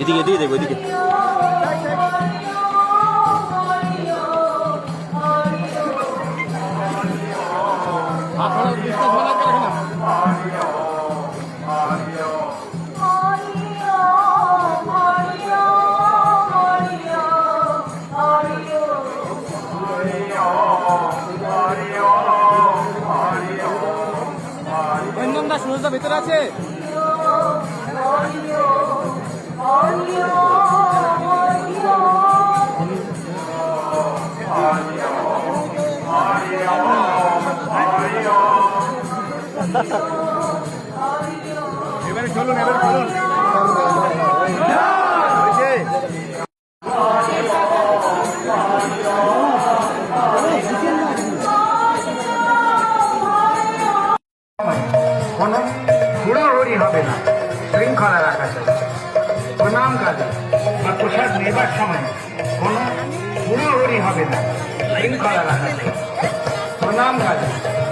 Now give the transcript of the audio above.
এদিকে এদিকে দেখব এদিকে। সুরজদা ভেতরে আছে? এবারে চলুন এবারে চলুন। কোনো হবে না। শৃঙ্খলা রাখা যাবে। প্রণাম কাজে। বা প্রসাদ নেবার সময় কোনো হুড়োহুড়ি হবে না। শৃঙ্খলা রাখা যাবে। প্রণাম কাজে